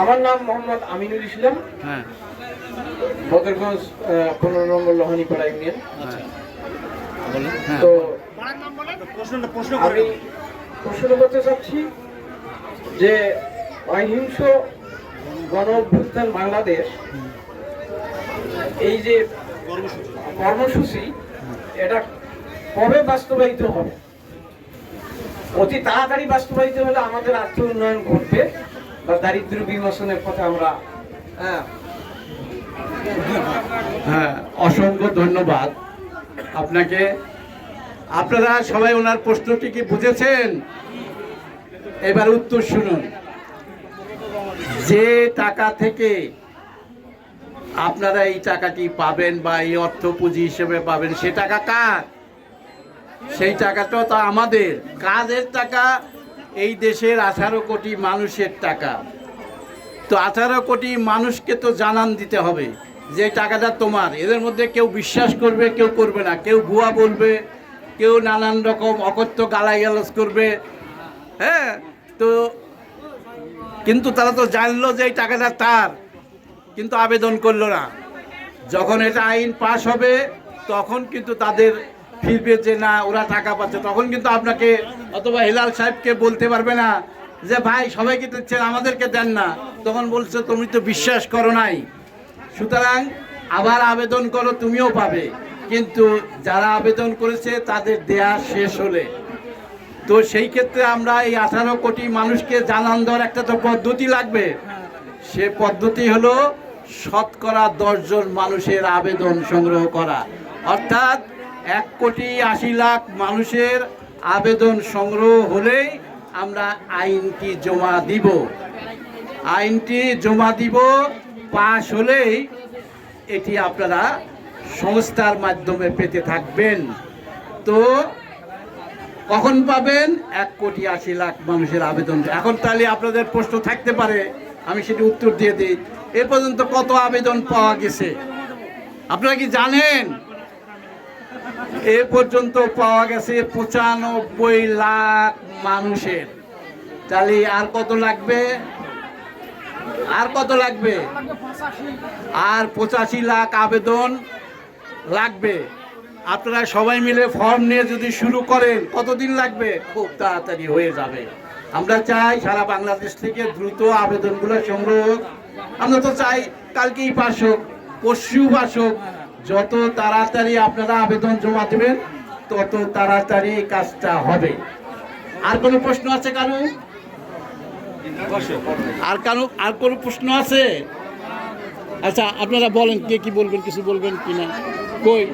আমার নাম মোহাম্মদ আমিনুল ইসলাম। হ্যাঁ। বদরগঞ্জ পনেরো নম্বর লোহানীপাড়া ইউনিয়ন। আচ্ছা। হ্যাঁ। তো আমি প্রশ্ন করতে চাচ্ছি যে অহিংস গণ অভ্যুত্থান বাংলাদেশ এই যে কর্মসূচি এটা কবে বাস্তবায়িত হবে? অতি তাড়াতাড়ি বাস্তবায়িত হলে আমাদের আর্থ উন্নয়ন ঘটবে। বা দারিদ্র বিমোচনের কথা আমরা হ্যাঁ, হ্যাঁ অসংখ্য ধন্যবাদ। আপনাকে আপনারা সবাই ওনার প্রশ্নটি কি বুঝেছেন? এবার উত্তর শুনুন। যে টাকা থেকে আপনারা এই টাকাটি পাবেন বা এই অর্থ পুঁজি হিসেবে পাবেন সে টাকা কার? সেই টাকাটা তো আমাদের। কাজের টাকা এই দেশের আঠারো কোটি মানুষের টাকা। তো আঠারো কোটি মানুষকে তো জানান দিতে হবে যে টাকাটা তোমার। এদের মধ্যে কেউ বিশ্বাস করবে, কেউ করবে না। কেউ ভুয়া বলবে, কেউ নানান রকম অকথ্য গালাগালাজ করবে। হ্যাঁ তো কিন্তু তারা তো জানলো যে, এই টাকাটা তার। কিন্তু আবেদন করল না। যখন এটা আইন পাশ হবে, তখন কিন্তু তাদের ফিরবে যে না, ওরা টাকা পাচ্ছে, তখন কিন্তু আপনাকে অথবা হেলাল সাহেবকে বলতে পারবে না যে, ভাই, সবাইকে দিচ্ছেন আমাদেরকে দেন না। তখন বলছে, তুমি তো বিশ্বাস করো নাই। সুতরাং আবার আবেদন করো, তুমিও পাবে। কিন্তু যারা আবেদন করেছে, তাদের দেয়া শেষ হলে। তো সেই ক্ষেত্রে আমরা এই আঠারো কোটি মানুষকে জানান দেওয়ার একটা তো পদ্ধতি লাগবে। সে পদ্ধতি হলো শতকরা দশজন মানুষের আবেদন সংগ্রহ করা। অর্থাৎ এক কোটি আশি লাখ মানুষের আবেদন সংগ্রহ হলেই আমরা আইনটি জমা দিব। আইনটি জমা দিব, পাশ হলেই এটি আপনারা সংস্থার মাধ্যমে পেতে থাকবেন। তো কখন পাবেন? এক কোটি আশি লাখ মানুষের আবেদন। এখন তাহলে আপনাদের প্রশ্ন থাকতে পারে, আমি সেটি উত্তর দিয়ে দিই। এ পর্যন্ত কত আবেদন পাওয়া গেছে? আপনারা কি জানেন? এ পর্যন্ত পাওয়া গেছে পঁচানব্বই লাখ মানুষের। তাহলে আর কত লাগবে? আর কত লাগবে? আর পঁচাশি লাখ আবেদন লাগবে। আপনারা সবাই মিলে ফর্ম নিয়ে যদি শুরু করেন, কতদিন লাগবে? খুব তাড়াতাড়ি হয়ে যাবে। আমরা চাই সারা বাংলাদেশ থেকে দ্রুত আবেদনগুলো সংগ্রহ আমরা তো চাই কালকেই পাস হোক, পরশু পাস হোক যত তাড়াতাড়ি আপনারা আবেদন জমা দেবেন, তত তাড়াতাড়ি কাজটা হবে। আর কোনো প্রশ্ন আছে কারও? আর কারও, আর কোনো প্রশ্ন আছে? আচ্ছা আপনারা বলেন কে কি বলবেন, কিছু বলবেন কি না? কই?